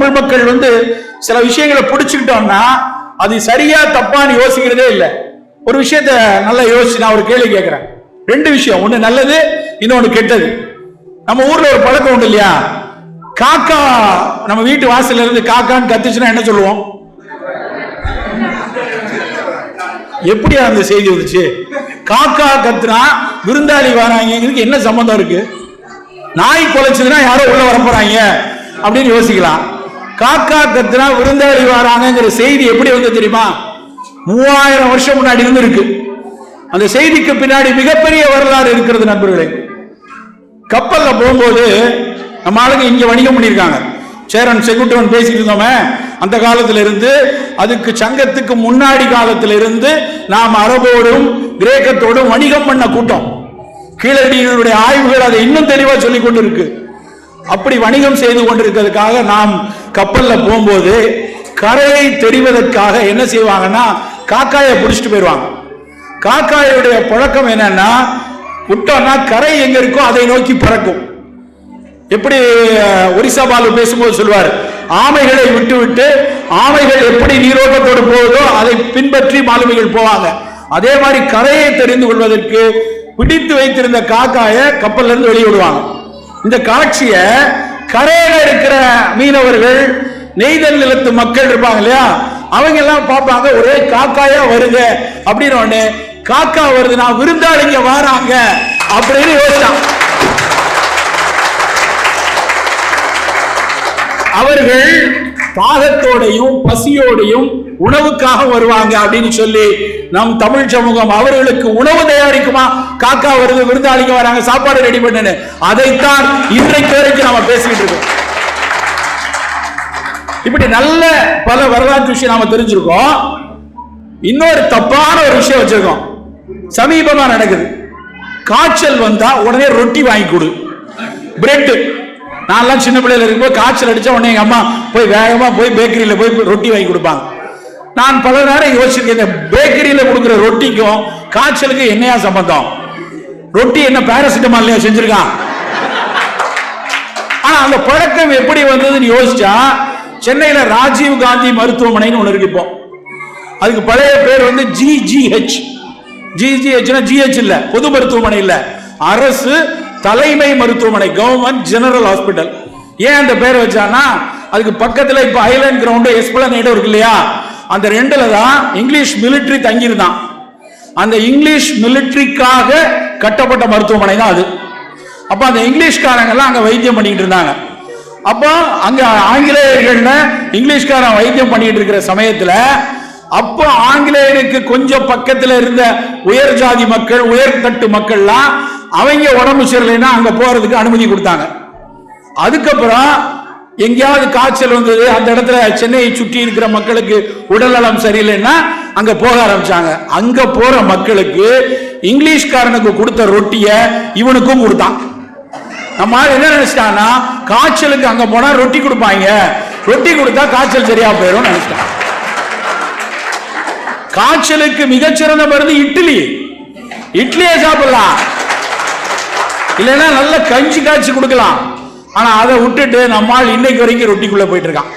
தமிழ் மக்கள் வந்து சில விஷயங்களை பிடிச்சுக்கிட்டோம்னா அது சரியா தப்பான்னு யோசிக்கிறதே இல்லை. ஒரு விஷயத்த நல்லா யோசிச்சு நான் ஒரு கேள்வி கேட்கிறேன் ரெண்டு விஷயம். ஒண்ணு நல்லது இன்னொன்னு கெட்டது. நம்ம ஊர்ல ஒரு பழக்கம் உண்டு இல்லையா? காக்கா நம்ம வீட்டு வாசல்ல இருந்து காக்கான்னு கத்துச்சுன்னா என்ன சொல்லுவோம்? எப்படியா அந்த செய்தி வந்துச்சு? காக்கா கத்துனா விருந்தாளி வராங்கிறதுக்கு என்ன சம்பந்தம் இருக்கு? நாய் குலைச்சதுன்னா யாரோ உள்ள வர போறாங்க அப்படின்னு யோசிக்கலாம். காக்கா கத்துனா விருந்தாளி வராங்கிற செய்தி எப்படி வந்து தெரியுமா? மூவாயிரம் வருஷம் முன்னாடி இருந்திருக்கு. அந்த செய்திக்கு பின்னாடி மிகப்பெரிய வரலாறு இருக்கிறது நண்பர்களே. கப்பல்ல போகும்போது நம்ம ஆளுங்க இங்க வணிகம் பண்ணியிருக்காங்க. சேரன் செங்குட்டுவன் பேசிட்டு இருந்தோமே அந்த காலத்துல இருந்து அதுக்கு சங்கத்துக்கு முன்னாடி காலத்துல இருந்து நாம் அரபோடும் கிரேக்கத்தோடும் வணிகம் பண்ண கூட்டம். கீழடியினுடைய ஆய்வுகள் அதை இன்னும் தெளிவா சொல்லி கொண்டு இருக்கு அப்படி வணிகம் செய்து கொண்டிருக்கிறதுக்காக நாம் கப்பல்ல போகும்போது கரையை தெரிவதற்காக என்ன செய்வாங்கன்னா காக்காயை பிடிச்சிட்டு போயிடுவாங்க. காக்காயுடைய பழக்கம் என்னன்னா விட்டோம்னா கரை எங்க இருக்கோ அதை நோக்கி பறக்கும். எப்படி ஒரிசா பாலு பேசும்போது சொல்வார் ஆமைகளை விட்டு விட்டு ஆமைகள் எப்படி நீரோட்டத்தோடு போவதோ அதை பின்பற்றி மாலுமிகள் போவாங்க. அதே மாதிரி கரையை தெரிந்து கொள்வதற்கு பிடித்து வைத்திருந்த காக்காய கப்பல்ல இருந்து வெளியிடுவாங்க இந்த காட்சிய கரையில இருக்கிற மீனவர்கள் நெய்தல் நிலத்து மக்கள் இருப்பாங்க இல்லையா? அவங்க எல்லாம் பார்ப்பாங்க ஒரே காக்காயா வருங்க அப்படின்னு உடனே காக்கா வருது நான் விருந்தாளிங்க வராங்க அப்படின்னு யோசிச்சான். அவர்கள் தாகத்தோடையும் பசியோடையும் உணவுக்காக வருவாங்க அப்படின்னு சொல்லி நம் தமிழ் சமூகம் அவர்களுக்கு உணவு தயாரிக்குமா? காக்கா வருது விருந்தாளிங்க வராங்க சாப்பாடு ரெடி பண்ணுன்னு. அதைத்தான் இன்றைக்கு வரைக்கும் நாம பேசிட்டு இருக்கோம். இப்படி நல்ல பல வரலாற்று விஷயம் நாம தெரிஞ்சிருக்கோம். இன்னொரு தப்பான ஒரு விஷயம் வச்சிருக்கோம். சமீபமா நடக்குது. காய்ச்சல் வந்தா உடனே ரொட்டி வாங்கி கொடு. பிரெட் நான்லாம் சின்ன பிள்ளையில இருக்கும்போது காய்ச்சல் அடிச்சா உடனே எங்க அம்மா போய் வேகமா போய் பேக்கரியில போய் ரொட்டி வாங்கி கொடுப்பாங்க. நான் பல நேரம் யோசிச்சிருக்கேன் இந்த பேக்கரியில கொடுக்குற ரொட்டிக்கும் காய்ச்சலுக்கு என்னையா சம்பந்தம்? ரொட்டி என்ன பேராசிட்டமால்லையா செஞ்சிருக்கான் ஆனா அந்த பழக்கம் எப்படி வந்ததுன்னு யோசிச்சா சென்னையில ராஜீவ் காந்தி மருத்துவமனைன்னு ஒண்ணு இருக்கு இப்போ. அதுக்கு பழைய பேர் வந்து ஜிஜிஹெச் ஜிஜிஹெச்னா ஜிஹெச் இல்ல பொது மருத்துவமனை இல்ல. அரசு தலைமை மருத்துவமனை கவர்மெண்ட் ஜெனரல் ஹாஸ்பிட்டல் ஏன் அந்த பேர் வச்சானா அதுக்கு பக்கத்துல இப்ப ஐலாண்ட் கிரவுண்டு எஸ்பிளனேடும் இருக்கு இல்லையா? அந்த ரெண்டுல தான் இங்கிலீஷ் மிலிட்டரி தங்கியிருந்தான். அந்த இங்கிலீஷ் மிலிட்டரிக்காக கட்டப்பட்ட மருத்துவமனை தான் அது. அப்ப அந்த இங்கிலீஷ்காரங்க எல்லாம் அங்க வைத்தியம் பண்ணிக்கிட்டு இருந்தாங்க. அப்போ அங்க ஆங்கிலேயர்கள்னு இங்கிலீஷ்காரன் வைத்தியம் பண்ணிட்டு இருக்கிற சமயத்துல அப்போ ஆங்கிலேயருக்கு கொஞ்சம் பக்கத்துல இருந்த உயர் ஜாதி மக்கள் உயர் தட்டு மக்கள்லாம் அவங்க உடம்பு சரியில்லைன்னா அங்க போறதுக்கு அனுமதி கொடுத்தாங்க. அதுக்கப்புறம் எங்கேயாவது காய்ச்சல் வந்தது அந்த இடத்துல சென்னையை சுற்றி இருக்கிற மக்களுக்கு உடல்நலம் சரியில்லைன்னா அங்க போக ஆரம்பிச்சாங்க. அங்க போற மக்களுக்கு இங்கிலீஷ்காரனுக்கு கொடுத்த ரொட்டிய இவனுக்கும் கொடுத்தான். நம்ம என்ன நினைச்சிட்டான்னா காய்ச்சலுக்கு அங்க போனா ரொட்டி கொடுப்பாங்க. ரொட்டி கொடுத்தா காய்ச்சல் சரியா போயிடும் நினைச்சிட்டான். காய்ச்சலுக்கு மிகச்சிறந்த மருந்து இட்லி. இட்லியே சாப்பிடலாம். இல்லைன்னா நல்ல கஞ்சி காய்ச்சி கொடுக்கலாம். ஆனா அதை விட்டுட்டு நம்மால் இன்னைக்கு வரைக்கும் ரொட்டிக்குள்ள போயிட்டு இருக்கான்.